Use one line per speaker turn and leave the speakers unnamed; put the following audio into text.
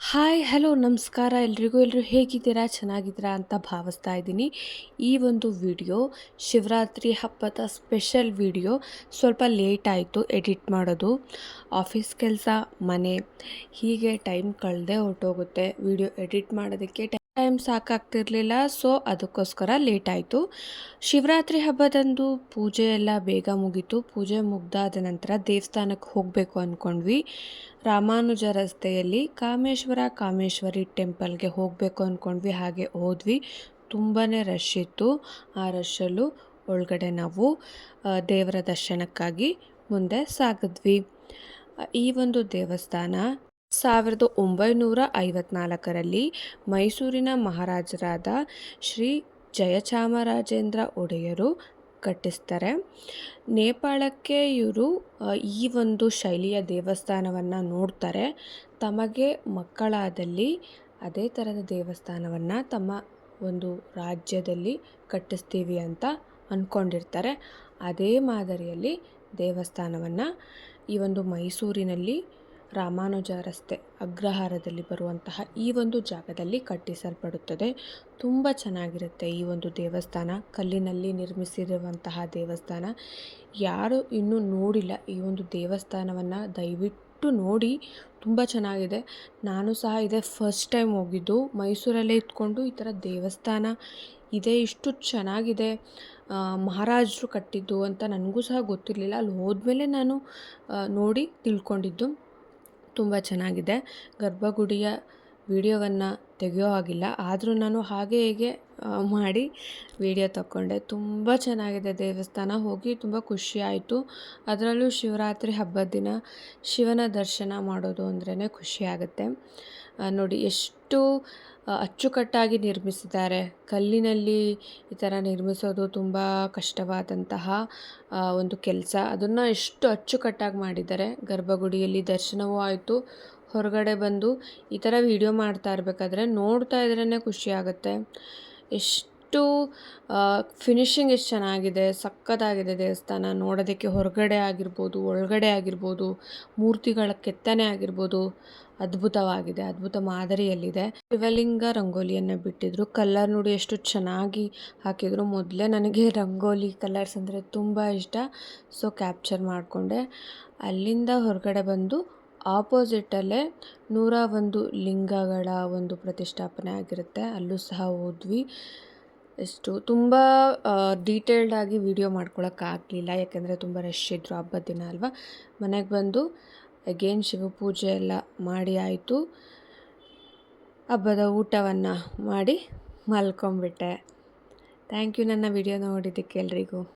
Hi hello ನಮಸ್ಕಾರ. ಎಲ್ರಿಗೂ ಎಲ್ಲರೂ ಹೇಗಿದ್ದೀರಾ? ಚೆನ್ನಾಗಿದ್ದೀರಾ ಅಂತ ಭಾವಿಸ್ತಾ ಇದ್ದೀನಿ. ಈ ಒಂದು ವಿಡಿಯೋ, ಶಿವರಾತ್ರಿ ಹಬ್ಬದ ಸ್ಪೆಷಲ್ ವಿಡಿಯೋ, ಸ್ವಲ್ಪ ಲೇಟ್ ಆಯಿತು ಎಡಿಟ್ ಮಾಡೋದು. ಆಫೀಸ್ ಕೆಲಸ, ಮನೆ, ಹೀಗೆ ಟೈಮ್ ಕಳೆದೇ ಹೊರಟೋಗುತ್ತೆ. ವಿಡಿಯೋ ಎಡಿಟ್ ಮಾಡೋದಕ್ಕೆ ಟೈಮ್ ಸಾಕಾಗ್ತಿರ್ಲಿಲ್ಲ, ಸೊ ಅದಕ್ಕೋಸ್ಕರ ಲೇಟ್ ಆಯಿತು ಶಿವರಾತ್ರಿ ಹಬ್ಬದಂದು ಪೂಜೆ ಎಲ್ಲ ಬೇಗ ಮುಗೀತು. ಪೂಜೆ ಮುಗ್ದಾದ ನಂತರ ದೇವಸ್ಥಾನಕ್ಕೆ ಹೋಗಬೇಕು ಅಂದ್ಕೊಂಡ್ವಿ ರಾಮಾನುಜ ರಸ್ತೆಯಲ್ಲಿ ಕಾಮೇಶ್ವರ, ಕಾಮೇಶ್ವರಿ ಟೆಂಪಲ್ಗೆ ಹೋಗಬೇಕು ಅಂದ್ಕೊಂಡ್ವಿ ಹಾಗೆ ಹೋದ್ವಿ. ತುಂಬಾ ರಶ್ ಇತ್ತು. ಆ ರಶಲ್ಲೂ ಒಳಗಡೆ ನಾವು ದೇವರ ದರ್ಶನಕ್ಕಾಗಿ ಮುಂದೆ ಸಾಗಿದ್ವಿ. ಈ ಒಂದು ದೇವಸ್ಥಾನ ಸಾವಿರದ ಒಂಬೈನೂರ ಐವತ್ನಾಲ್ಕರಲ್ಲಿ ಮೈಸೂರಿನ ಮಹಾರಾಜರಾದ ಶ್ರೀ ಜಯಚಾಮರಾಜೇಂದ್ರ ಒಡೆಯರು ಕಟ್ಟಿಸ್ತಾರೆ. ನೇಪಾಳಕ್ಕೆ ಇವರು ಈ ಒಂದು ಶೈಲಿಯ ದೇವಸ್ಥಾನವನ್ನು ನೋಡ್ತಾರೆ. ತಮಗೆ ಮಕ್ಕಳಾದಲ್ಲಿ ಅದೇ ಥರದ ದೇವಸ್ಥಾನವನ್ನು ತಮ್ಮ ಒಂದು ರಾಜ್ಯದಲ್ಲಿ ಕಟ್ಟಿಸ್ತೀವಿ ಅಂತ ಅಂದ್ಕೊಂಡಿರ್ತಾರೆ ಅದೇ ಮಾದರಿಯಲ್ಲಿ ದೇವಸ್ಥಾನವನ್ನು ಈ ಒಂದು ಮೈಸೂರಿನಲ್ಲಿ ರಾಮಾನುಜ ರಸ್ತೆ ಅಗ್ರಹಾರದಲ್ಲಿ ಬರುವಂತಹ ಈ ಒಂದು ಜಾಗದಲ್ಲಿ ಕಟ್ಟಿಸಲ್ಪಡುತ್ತದೆ. ತುಂಬ ಚೆನ್ನಾಗಿರುತ್ತೆ ಈ ಒಂದು ದೇವಸ್ಥಾನ. ಕಲ್ಲಿನಲ್ಲಿ ನಿರ್ಮಿಸಿರುವಂತಹ ದೇವಸ್ಥಾನ. ಯಾರು ಇನ್ನೂ ನೋಡಿಲ್ಲ ಈ ಒಂದು ದೇವಸ್ಥಾನವನ್ನು, ದಯವಿಟ್ಟು ನೋಡಿ. ತುಂಬ ಚೆನ್ನಾಗಿದೆ. ನಾನು ಸಹ ಇದೇ ಫಸ್ಟ್ ಟೈಮ್ ಹೋಗಿದ್ದು. ಮೈಸೂರಲ್ಲೇ ಇದ್ಕೊಂಡು ಈ ಥರ ದೇವಸ್ಥಾನ ಇದೆ, ಇಷ್ಟು ಚೆನ್ನಾಗಿದೆ. ಮಹಾರಾಜರು ಕಟ್ಟಿದ್ದು ಅಂತ ನನಗೂ ಸಹ ಗೊತ್ತಿರಲಿಲ್ಲ. ಅಲ್ಲಿ ಹೋದ್ಮೇಲೆ ನಾನು ನೋಡಿ ತಿಳ್ಕೊಂಡಿದ್ದು. ತುಂಬ ಚೆನ್ನಾಗಿದೆ. ಗರ್ಭಗುಡಿಯ ವಿಡಿಯೋವನ್ನು ತೆಗೆಯೋ ಹಾಗಿಲ್ಲ. ಆದರೂ ನಾನು ಹಾಗೆ ಹೇಗೆ ಮಾಡಿ ವಿಡಿಯೋ ತಗೊಂಡೆ ತುಂಬ ಚೆನ್ನಾಗಿದೆ ದೇವಸ್ಥಾನ. ಹೋಗಿ ತುಂಬ ಖುಷಿಯಾಯಿತು ಅದರಲ್ಲೂ ಶಿವರಾತ್ರಿ ಹಬ್ಬದ ದಿನ ಶಿವನ ದರ್ಶನ ಮಾಡೋದು ಅಂದ್ರೇ ಖುಷಿಯಾಗುತ್ತೆ ನೋಡಿ ಎಷ್ಟು ಅಚ್ಚುಕಟ್ಟಾಗಿ ನಿರ್ಮಿಸಿದ್ದಾರೆ. ಕಲ್ಲಿನಲ್ಲಿ ಈ ಥರ ನಿರ್ಮಿಸೋದು ತುಂಬ ಕಷ್ಟವಾದಂತಹ ಒಂದು ಕೆಲಸ. ಅದನ್ನು ಎಷ್ಟು ಅಚ್ಚುಕಟ್ಟಾಗಿ ಮಾಡಿದ್ದಾರೆ. ಗರ್ಭಗುಡಿಯಲ್ಲಿ ದರ್ಶನವೂ ಆಯಿತು. ಹೊರಗಡೆ ಬಂದು ಈ ಥರ ವೀಡಿಯೋ ಮಾಡ್ತಾ ಇರಬೇಕಾದ್ರೆ ನೋಡ್ತಾ ಇದ್ರೇ ಖುಷಿಯಾಗುತ್ತೆ. ಎಷ್ಟು ಫಿನಿಶಿಂಗ್ ಎಷ್ಟು ಚೆನ್ನಾಗಿದೆ ಸಕ್ಕತ್ತಾಗಿದೆ ದೇವಸ್ಥಾನ. ನೋಡೋದಕ್ಕೆ ಹೊರಗಡೆ ಆಗಿರ್ಬೋದು, ಒಳಗಡೆ ಆಗಿರ್ಬೋದು, ಮೂರ್ತಿಗಳ ಕೆತ್ತನೆ ಆಗಿರ್ಬೋದು, ಅದ್ಭುತವಾಗಿದೆ, ಅದ್ಭುತ ಮಾದರಿಯಲ್ಲಿದೆ. ಶಿವಲಿಂಗ ರಂಗೋಲಿಯನ್ನು ಬಿಟ್ಟಿದ್ರು ಕಲರ್ ನೋಡಿ ಎಷ್ಟು ಚೆನ್ನಾಗಿ ಹಾಕಿದರು. ಮೊದಲೇ ನನಗೆ ರಂಗೋಲಿ ಕಲರ್ಸ್ ಅಂದರೆ ತುಂಬ ಇಷ್ಟ. ಸೊ ಕ್ಯಾಪ್ಚರ್ ಮಾಡಿಕೊಂಡೆ. ಅಲ್ಲಿಂದ ಹೊರಗಡೆ ಬಂದು ಆಪೋಸಿಟಲ್ಲೇ ನೂರ ಒಂದು ಲಿಂಗಗಳ ಒಂದು ಪ್ರತಿಷ್ಠಾಪನೆ ಆಗಿರುತ್ತೆ. ಅಲ್ಲೂ ಸಹ ಹೋದ್ವಿ. ಎಷ್ಟು ತುಂಬ ಡೀಟೇಲ್ಡಾಗಿ ವಿಡಿಯೋ ಮಾಡ್ಕೊಳಕ್ಕಾಗಲಿಲ್ಲ ಯಾಕೆಂದರೆ ತುಂಬ ರಶ್ ಇದ್ದರು ಹಬ್ಬದ ದಿನ ಅಲ್ವಾ? ಮನೆಗೆ ಬಂದು ಅಗೇನ್ ಶಿವಪೂಜೆ ಎಲ್ಲ ಮಾಡಿ ಆಯಿತು. ಹಬ್ಬದ ಊಟವನ್ನು ಮಾಡಿ ಮಲ್ಕೊಂಬಿಟ್ಟೆ ಥ್ಯಾಂಕ್ ಯು ನನ್ನ ವಿಡಿಯೋ ನೋಡಿದ್ದಕ್ಕೆ ಎಲ್ರಿಗೂ.